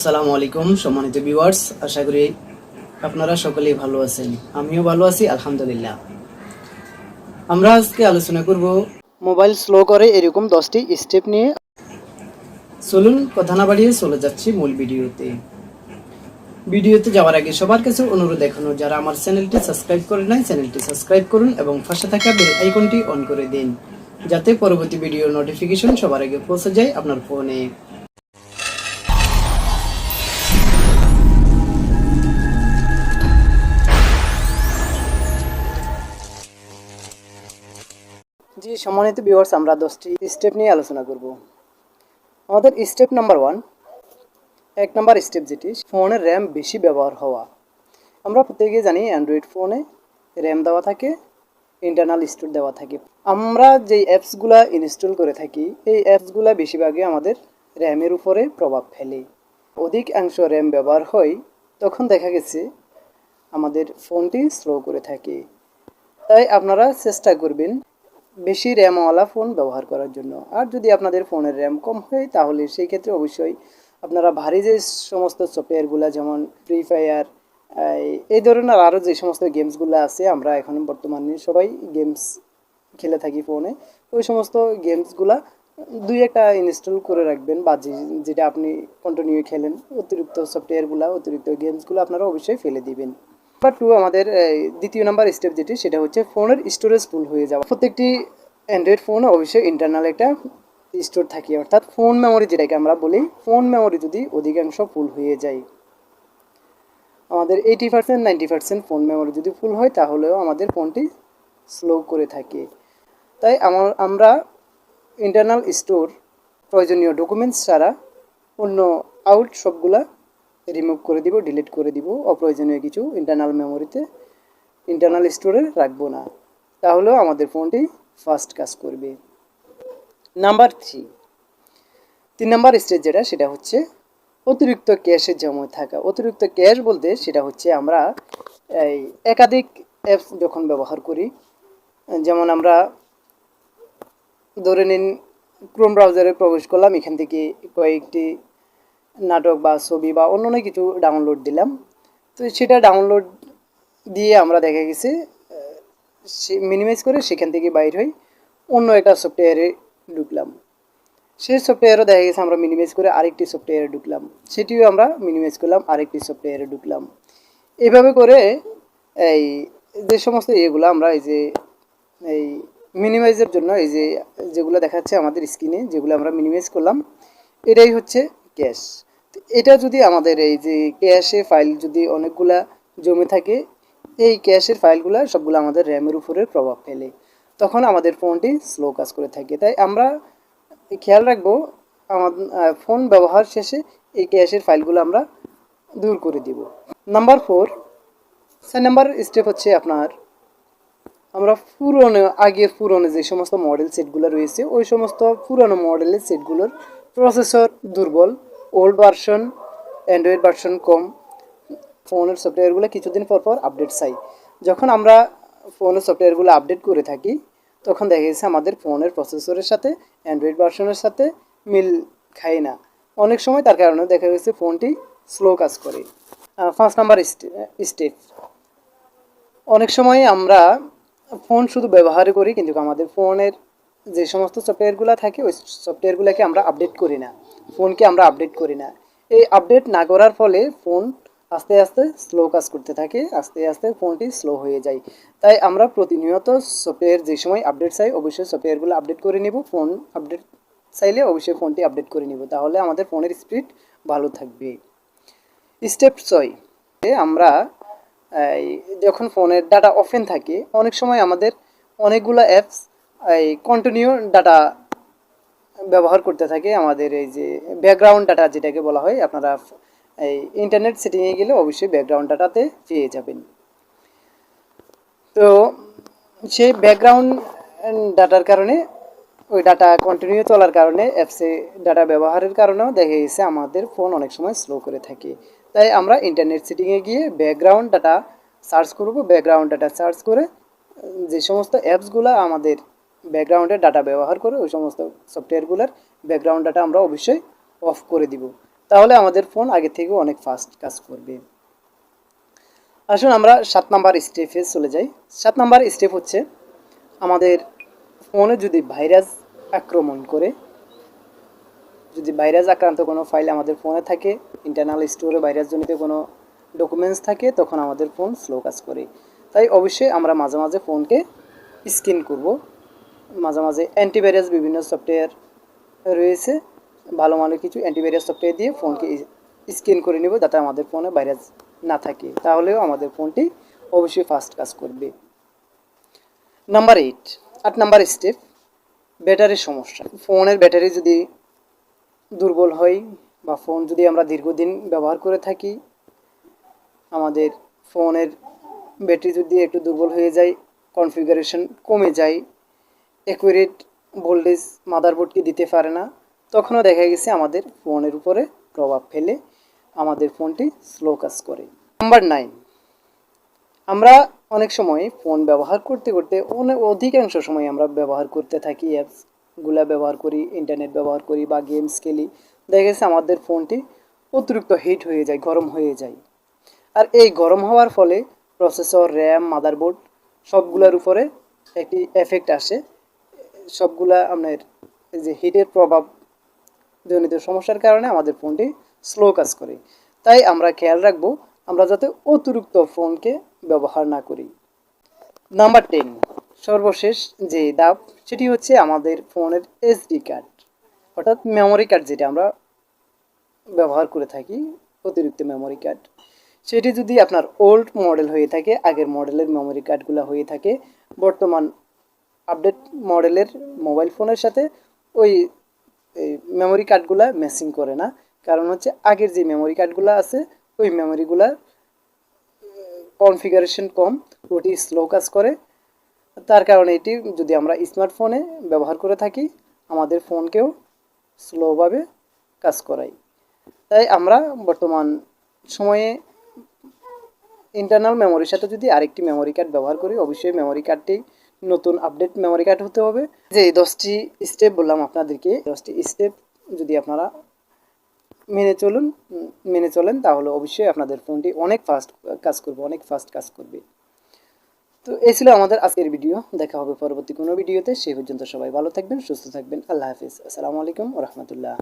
আসসালামু আলাইকুম, সম্মানিত ভিউয়ার্স আশা করি আপনারা সকলেই ভালো আছেন। আমিও ভালো আছি, আলহামদুলিল্লাহ। আমরা আজকে আলোচনা করব মোবাইল স্লো করে এরকম দশটি স্টেপ নিয়ে। চলুন, কথা না বাড়িয়ে চলে যাচ্ছি মূল ভিডিওতে। ভিডিওতে যাওয়ার আগে সবার কাছে অনুরোধ এখনও যারা আমার চ্যানেলটি সাবস্ক্রাইব করে নাই, চ্যানেলটি সাবস্ক্রাইব করুন এবং পাশে থাকা বেল আইকনটি অন করে দিন, যাতে পরবর্তী ভিডিওর নোটিফিকেশন সবার আগে পৌঁছে যায় আপনার ফোনে সম্মানিত ভিউয়ার্স আমরা দশটি স্টেপ নিয়ে আলোচনা করব। আমাদের স্টেপ নাম্বার ওয়ান এক নাম্বার স্টেপ যেটি ফোনের র্যাম বেশি ব্যবহার হওয়া। আমরা প্রত্যেকে জানি অ্যান্ড্রয়েড ফোনে র্যাম দেওয়া থাকে ইন্টারনাল স্টোর দেওয়া থাকে। আমরা যেই অ্যাপসগুলা ইনস্টল করে থাকি, এই অ্যাপসগুলা বেশিরভাগই আমাদের র্যামের উপরে প্রভাব ফেলে। অধিকাংশ র্যাম ব্যবহার হয়, তখন দেখা গেছে আমাদের ফোনটি স্লো করে থাকে। তাই আপনারা চেষ্টা করবেন বেশি র্যামওয়ালা ফোন ব্যবহার করার জন্য। আর যদি আপনাদের ফোনের র্যাম কম হয়, তাহলে সেই ক্ষেত্রে অবশ্যই আপনারা ভারী যে সমস্ত সফটওয়্যারগুলো যেমন ফ্রি ফায়ার এই ধরনের আরও যে সমস্ত গেমসগুলো আছে, আমরা এখন বর্তমানে সবাই গেমস খেলে থাকি ফোনে ওই সমস্ত গেমসগুলা দুই একটা ইনস্টল করে রাখবেন বা যেটা আপনি কন্টিনিউ খেলেন, অতিরিক্ত সফটওয়্যারগুলো অতিরিক্ত গেমসগুলো আপনারা অবশ্যই ফেলে দিবেন। নাম্বার টু আমাদের দ্বিতীয় নাম্বার স্টেপ যেটি, সেটা হচ্ছে ফোনের স্টোরেজ ফুল হয়ে যাওয়া। প্রত্যেকটি অ্যান্ড্রয়েড ফোন অবশ্যই ইন্টারনাল একটা স্টোর থাকে, অর্থাৎ ফোন মেমোরি যেটাকে আমরা বলি ফোন মেমোরি যদি অধিকাংশ ফুল হয়ে যায়। আমাদের eighty percent ninety percent phone memory যদি ফুল হয়, তাহলেও আমাদের ফোনটি স্লো করে থাকে। তাই আমার আমরা ইন্টারনাল স্টোর প্রয়োজনীয় ডকুমেন্টস ছাড়া অন্য আউট সবগুলা রিমুভ করে দিব ডিলিট করে দিব। অপ্রয়োজনীয় কিছু ইন্টারনাল মেমোরিতে ইন্টারনাল স্টোরে রাখব না। তাহলেও আমাদের ফোনটি ফাস্ট কাজ করবে। নাম্বার থ্রি তিন নাম্বার স্টেজ যেটা, সেটা হচ্ছে অতিরিক্ত ক্যাশে জমা থাকা। অতিরিক্ত ক্যাশ বলতে সেটা হচ্ছে আমরা এই একাধিক অ্যাপস যখন ব্যবহার করি, যেমন আমরা ধরে নিন ক্রোম ব্রাউজারে প্রবেশ করলাম, এখান থেকে কয়েকটি নাটক বা ছবি বা অন্য কিছু ডাউনলোড দিলাম। তো সেটা ডাউনলোড দিয়ে আমরা দেখা গেছে মিনিমাইজ করে সেখান থেকে বাইর হই, অন্য একটা সফটওয়্যারে ঢুকলাম। সেই সফটওয়্যারও দেখা গেছে আমরা মিনিমাইজ করে আরেকটি সফটওয়্যারে ঢুকলাম। সেটিও আমরা মিনিমাইজ করলাম, আরেকটি সফটওয়্যারে ঢুকলাম। এভাবে করে এই যে সমস্ত ইয়েগুলো আমরা এই যে, এই মিনিমাইজের জন্য এই যে, যেগুলো দেখাচ্ছে আমাদের স্ক্রিনে যেগুলো আমরা মিনিমাইজ করলাম, এটাই হচ্ছে ক্যাশ এটা যদি আমাদের এই যে ক্যাশে ফাইল যদি অনেকগুলা জমে থাকে, এই ক্যাশের ফাইলগুলো সবগুলো আমাদের র্যামের উপরে প্রভাব ফেলে। তখন আমাদের ফোনটি স্লো কাজ করে থাকে। তাই আমরা খেয়াল রাখব আমাদের ফোন ব্যবহার শেষে এই ক্যাশের ফাইলগুলো আমরা দূর করে দিব। নাম্বার ফোর চার নাম্বার স্টেপ হচ্ছে আপনার, আমরা পুরনো আগের পুরনো যে সমস্ত মডেল সেটগুলো রয়েছে, ওই সমস্ত পুরনো মডেলের সেটগুলোর প্রসেসর দুর্বল। ওল্ড ভার্সন অ্যান্ড্রয়েড ভার্সন কম ফোনের সফটওয়্যারগুলো কিছুদিন পর পর আপডেট চাই। যখন আমরা ফোনের সফটওয়্যারগুলো আপডেট করে থাকি, তখন দেখা গেছে আমাদের ফোনের প্রসেসরের সাথে অ্যান্ড্রয়েড ভার্সনের সাথে মিল খায় না। অনেক সময় তার কারণে দেখা গেছে ফোনটি স্লো কাজ করে। পাঁচ নাম্বার স্টেপ অনেক সময় আমরা ফোন শুধু ব্যবহার করি, কিন্তু আমাদের ফোনের যে সমস্ত সফটওয়্যারগুলো থাকে, ওই সফটওয়্যারগুলোকে আমরা আপডেট করি না। ফোনকে আমরা আপডেট করি না। এই আপডেট না করার ফলে ফোন আস্তে আস্তে স্লো কাজ করতে থাকে, আস্তে আস্তে ফোনটি স্লো হয়ে যায়। তাই আমরা প্রতিনিয়ত সফটওয়্যার যে সময় আপডেট চাই, অবশ্যই সফটওয়্যারগুলো আপডেট করে নিব। ফোন আপডেট চাইলে অবশ্যই ফোনটি আপডেট করে নিব। তাহলে আমাদের ফোনের স্পিড ভালো থাকবে। স্টেপ ছয় আমরা যখন ফোনের ডাটা অফেন থাকে, অনেক সময় আমাদের অনেকগুলো অ্যাপস এই কন্টিনিউ ডাটা ব্যবহার করতে থাকে আমাদের এই যে ব্যাকগ্রাউন্ড ডাটা যেটাকে বলা হয়, আপনারা এই ইন্টারনেট সেটিংয়ে গেলে অবশ্যই ব্যাকগ্রাউন্ড ডাটাতে পেয়ে যাবেন। তো সেই ব্যাকগ্রাউন্ড ডাটার কারণে, ওই ডাটা কন্টিনিউ চলার কারণে অ্যাপসে ডাটা ব্যবহারের কারণেও দেখা গেছে আমাদের ফোন অনেক সময় স্লো করে থাকে। তাই আমরা ইন্টারনেট সেটিংয়ে গিয়ে ব্যাকগ্রাউন্ড ডাটা সার্চ করব। ব্যাকগ্রাউন্ড ডাটা সার্চ করে যে সমস্ত অ্যাপসগুলো আমাদের ব্যাকগ্রাউন্ডের ডাটা ব্যবহার করে ওই সমস্ত সফটওয়্যারগুলোর ব্যাকগ্রাউন্ড ডাটা আমরা অবশ্যই অফ করে দিব। তাহলে আমাদের ফোন আগে থেকেও অনেক ফাস্ট কাজ করবে। আসুন আমরা সাত নাম্বার স্টেপে চলে যাই। সাত নাম্বার স্টেপ হচ্ছে আমাদের ফোনে যদি ভাইরাস আক্রমণ করে, যদি ভাইরাস আক্রান্ত কোনো ফাইল আমাদের ফোনে থাকে ইন্টারনাল স্টোরে ভাইরাসজনিত কোনো ডকুমেন্টস থাকে, তখন আমাদের ফোন স্লো কাজ করে। তাই অবশ্যই আমরা মাঝে মাঝে ফোনকে স্ক্যান করব। মাঝে মাঝে অ্যান্টিভাইরাস বিভিন্ন সফটওয়্যার রয়েছে। ভালো মানের কিছু অ্যান্টিভাইরাস সফটওয়্যার দিয়ে ফোনকে স্ক্যান করে নেব যাতে আমাদের ফোনে ভাইরাস না থাকে। তাহলেও আমাদের ফোনটি অবশ্যই ফাস্ট কাজ করবে। নাম্বার এইট আট নাম্বার স্টেপ ব্যাটারির সমস্যা। ফোনের ব্যাটারি যদি দুর্বল হয় বা ফোন যদি আমরা দীর্ঘদিন ব্যবহার করে থাকি, আমাদের ফোনের ব্যাটারি যদি একটু দুর্বল হয়ে যায় কনফিগারেশন কমে যায় অ্যাকুরেট ভোল্টেজ মাদারবোর্ডকে দিতে পারে না, তখনও দেখা গেছে আমাদের ফোনের উপরে প্রভাব ফেলে, আমাদের ফোনটি স্লো কাজ করে। নাম্বার নাইন আমরা অনেক সময় ফোন ব্যবহার করতে করতে অনেক অধিকাংশ সময় আমরা ব্যবহার করতে থাকি অ্যাপসগুলা ব্যবহার করি ইন্টারনেট ব্যবহার করি বা গেমস খেলি, দেখা গেছে আমাদের ফোনটি অতিরিক্ত হিট হয়ে যায়, গরম হয়ে যায়। আর এই গরম হওয়ার ফলে প্রসেসর র্যাম মাদারবোর্ড সবগুলোর উপরে একটি এফেক্ট আসে সবগুলা আপনার যে হিটের প্রভাব জনিত সমস্যার কারণে আমাদের ফোনটি স্লো কাজ করে। তাই আমরা খেয়াল রাখব, আমরা যাতে অতিরিক্ত ফোনকে ব্যবহার না করি। নাম্বার টেন সর্বশেষ যে ধাপ, সেটি হচ্ছে আমাদের ফোনের এসডি কার্ড অর্থাৎ মেমোরি কার্ড যেটা আমরা ব্যবহার করে থাকি, অতিরিক্ত মেমোরি কার্ড সেটি যদি আপনার ওল্ড মডেল হয়ে থাকে, আগের মডেলের মেমোরি কার্ডগুলো হয়ে থাকে, বর্তমান আপডেট মডেলের মোবাইল ফোনের সাথে ওই মেমোরি কার্ডগুলো ম্যাচিং করে না। কারণ হচ্ছে আগের যে মেমোরি কার্ডগুলো আছে, ওই মেমোরিগুলার কনফিগারেশন কম, ওটি স্লো কাজ করে। তার কারণে এটি যদি আমরা স্মার্টফোনে ব্যবহার করে থাকি, আমাদের ফোনকেও স্লোভাবে কাজ করাই তাই আমরা বর্তমান সময়ে ইন্টারনাল মেমোরির সাথে যদি আরেকটি মেমোরি কার্ড ব্যবহার করি, অবশ্যই মেমোরি কার্ডটি নতুন আপডেট মেমোরি কার্ড হতে হবে। যে দশটি স্টেপ বললাম আপনাদেরকে দশটি স্টেপ যদি আপনারা মেনে চলুন মেনে চলেন, তাহলে অবশ্যই আপনাদের ফোনটি অনেক ফাস্ট কাজ করবে, অনেক ফাস্ট কাজ করবে। তো এই ছিল আমাদের আজকের ভিডিও দেখা হবে পরবর্তী কোনো ভিডিওতে সেই পর্যন্ত সবাই ভালো থাকবেন, সুস্থ থাকবেন। আল্লাহ হাফিজ। আসসালামু আলাইকুম রহমতুল্লাহ।